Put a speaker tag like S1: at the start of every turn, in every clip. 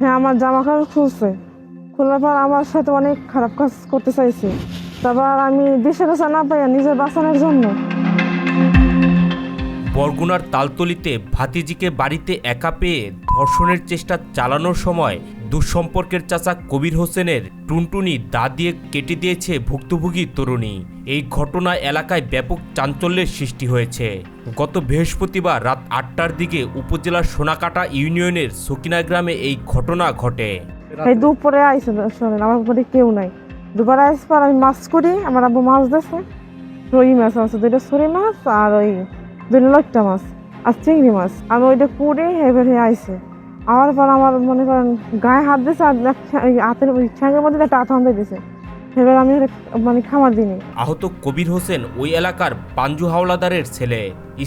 S1: হ্যাঁ আমার জামা কাপড় খুলছে। খোলার পর আমার সাথে অনেক খারাপ কাজ করতে চাইছে। তারপর আমি দেশে কাছে না পাই নিজের বাঁচানোর জন্য।
S2: বরগুনার তালতলিতে ভাতিজিকে বাড়িতে একা পেয়ে ধর্ষণের চেষ্টা চালানোর সময় দুঃসম্পর্কের চাচা কবির হোসেনের টুনটুনি দা দিয়ে কেটে দিয়েছে ভুক্তভোগী তরুণী। এই ঘটনা এলাকায় ব্যাপক চাঞ্চল্যের সৃষ্টি হয়েছে। গত বৃহস্পতিবার রাত আটটার দিকে উপজেলার সোনাকাটা ইউনিয়নের সকিনা গ্রামে এই ঘটনা ঘটে।
S1: দুপুরে আইসে শোনেন, আমার উপরে কেউ নাই। দুপুরে আইস পর আমি মাছ করি, আমার আব্বু মাছ দিয়েছে রুই মাছ আছে, দুইটা সরি মাছ আর ওই দুইটা লট্টা মাছ আর চিংড়ি মাছ। আমি ওইটা কুড়ি এবারে আইসে। আমার পর আমার মনে করেন গায়ে হাত দিয়েছে আর হাতের ঠ্যাঙের মধ্যে একটা আঠান দিয়ে দিছে এবার আমি মানে খামার দিইনি।
S2: আহত কবির হোসেন ওই এলাকার পাঞ্জু হাওলাদারের ছেলে।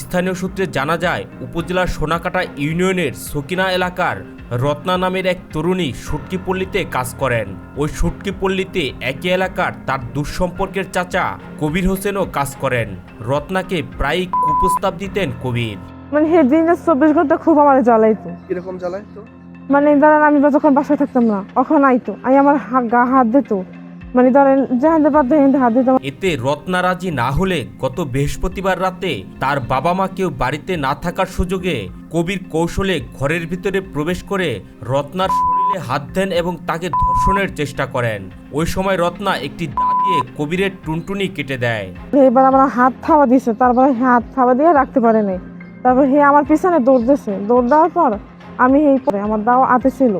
S2: স্থানীয় সূত্রে জানা যায়, উপজেলার সোনাকাটা ইউনিয়নের সকিনা এলাকার রত্না নামের এক তরুণী সুটকিপল্লীতে কাজ করেন। ওই সুটকিপল্লীতে একই এলাকার তার দুঃসম্পর্কের চাচা কবির হোসেনও কাজ করেন। রত্নাকে প্রায়ই কুপ্রস্তাব দিতেন কবির।
S1: মানে সেই দিনটা চব্বিশ ঘণ্টা খুব আমার জ্বালাইতো।
S3: কীরকম জ্বালায় তো
S1: মানে ধরেন আমি যখন বাসায় থাকতাম না তখন আইতো আমি আমার হা- গা হাত দিত। মানে ধরেন যেখান বাধ্য হাত দিতাম।
S2: এতে রত্না রাজি না হলে গত বৃহস্পতিবার রাতে তার বাবা মা কেউ বাড়িতে না থাকার সুযোগে কবির কৌশলে ঘরের ভিতরে প্রবেশ করে রত্নার শরীরে হাত দেন এবং তাকে ধর্ষণের চেষ্টা করেন। ওই সময় রত্না একটি দা দিয়ে কবিরের টুনটুনি কেটে দেয়।
S1: এবার আমার হাত থাবা দিছে তারপরে হাত থাবা দিয়ে রাখতে পারে নাই। তারপর হে আমার পিছনে দৌড় দিছে। দৌড় দেওয়ার পর আমি এই পরে আমার দাও আতে ছিল।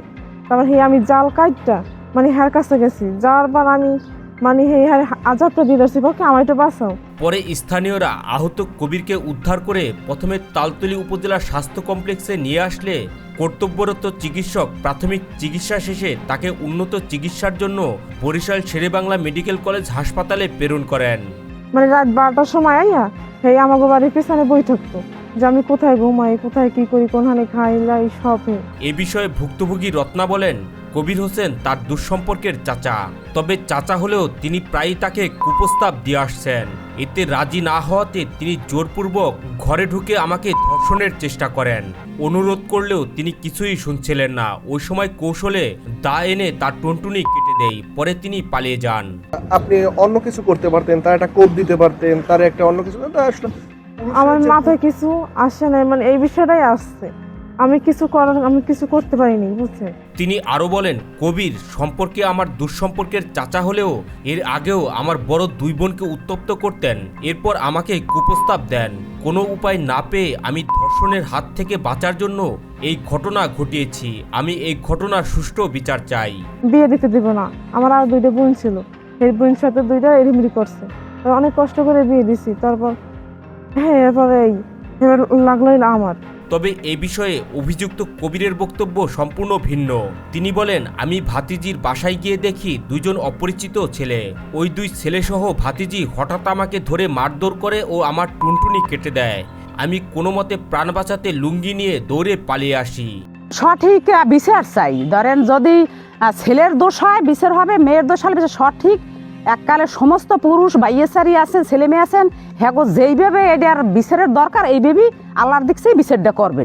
S1: তারপর হে আমি জাল কাটটা মানে হ্যার কাছে গেছি। যাওয়ার পর আমি মানে হে হ্যার আজাবটা দিয়ে দিচ্ছি পক্ষে আমার একটু বাঁচাও।
S2: পরে স্থানীয়রা আহত কবিরকে উদ্ধার করে প্রথমে তালতলি উপজেলা স্বাস্থ্য কমপ্লেক্সে নিয়ে আসলে কর্তব্যরত চিকিৎসক প্রাথমিক চিকিৎসা শেষে তাকে উন্নত চিকিৎসার জন্য বরিশাল শেরেবাংলা মেডিকেল কলেজ হাসপাতালে প্রেরণ করেন।
S1: মানে রাত বারোটার সময় আইয়া হে আমাকে বাড়ির পিছনে বই থাকতো যে আমি কোথায় ঘুমাই কোথায় কি করি কোনখানে খাই লাই সব
S2: এ বিষয়ে ভুক্তভোগী রত্না বলেন কবির হোসেন তার দুঃসম্পর্কের চাচা। তবে চাচা হলেও তিনি প্রায়ই তাকে কুপ্রস্তাব দিয়ে আসছেন। এতে রাজি না হওয়াতে তিনি জোরপূর্বক ঘরে ঢুকে আমাকে ধর্ষণের চেষ্টা করেন। অনুরোধ করলেও তিনি কিছুই শুনছিলেন না। ওই সময় কৌশলে দা এনে তার টুনটুনি কেটে দেয় পরে তিনি পালিয়ে যান।
S3: আপনি অন্য কিছু করতে পারতেন তার একটা কোপ দিতে পারতেন তার একটা অন্য কিছু আসলে
S1: আমার মাথায় কিছু আসে না মানে এই বিষয়টাই আসছে। আমি কিছু করার আমি কিছু করতে পারিনি বুঝছে
S2: তিনি আরও বলেন কবির সম্পর্কে আমার দুঃসম্পর্কের চাচা হলেও এর আগেও আমার বড় দুই বোনকে উত্তপ্ত করতেন। এরপর আমাকে কুপ্রস্তাব দেন। কোনো উপায় না পেয়ে আমি ধর্ষণের হাত থেকে বাঁচার জন্য এই ঘটনা ঘটিয়েছি। আমি এই ঘটনার সুষ্ঠু বিচার চাই।
S1: বিয়ে দিতে দিব না। আমার আর দুইটা বোন ছিল। এই বোন সাথে দুইটা এরিমিরি করছে। অনেক কষ্ট করে বিয়ে দিছি। তারপর হ্যাঁ এরপরে এই এবার লাগল আমার।
S2: তবে এ বিষয়ে অভিযুক্ত কবিরের বক্তব্য সম্পূর্ণ ভিন্ন। তিনি বলেন আমি ভাতিজির বাসায় গিয়ে দেখি দুইজন অপরিচিত ছেলে। ওই দুই ছেলেসহ ভাতিজি হঠাৎ আমাকে ধরে মারধর করে ও আমার টুনটুনি কেটে দেয়। আমি কোনো মতে প্রাণ বাঁচাতে লুঙ্গি নিয়ে দৌড়ে পালিয়ে আসি।
S4: সঠিক বিচার চাই। ধরেন যদি ছেলের দোষ হয় বিচার হবে মেয়ের দোষ হলে সঠিক এককালে সমস্ত পুরুষ বাইয়েসারি আছেন, ছেলে মেয়ে আছেন হ্যাঁ যেইভাবে এটার বিচারের দরকার, এইভাবেই আল্লাহর দিক সেই বিচারটা করবেন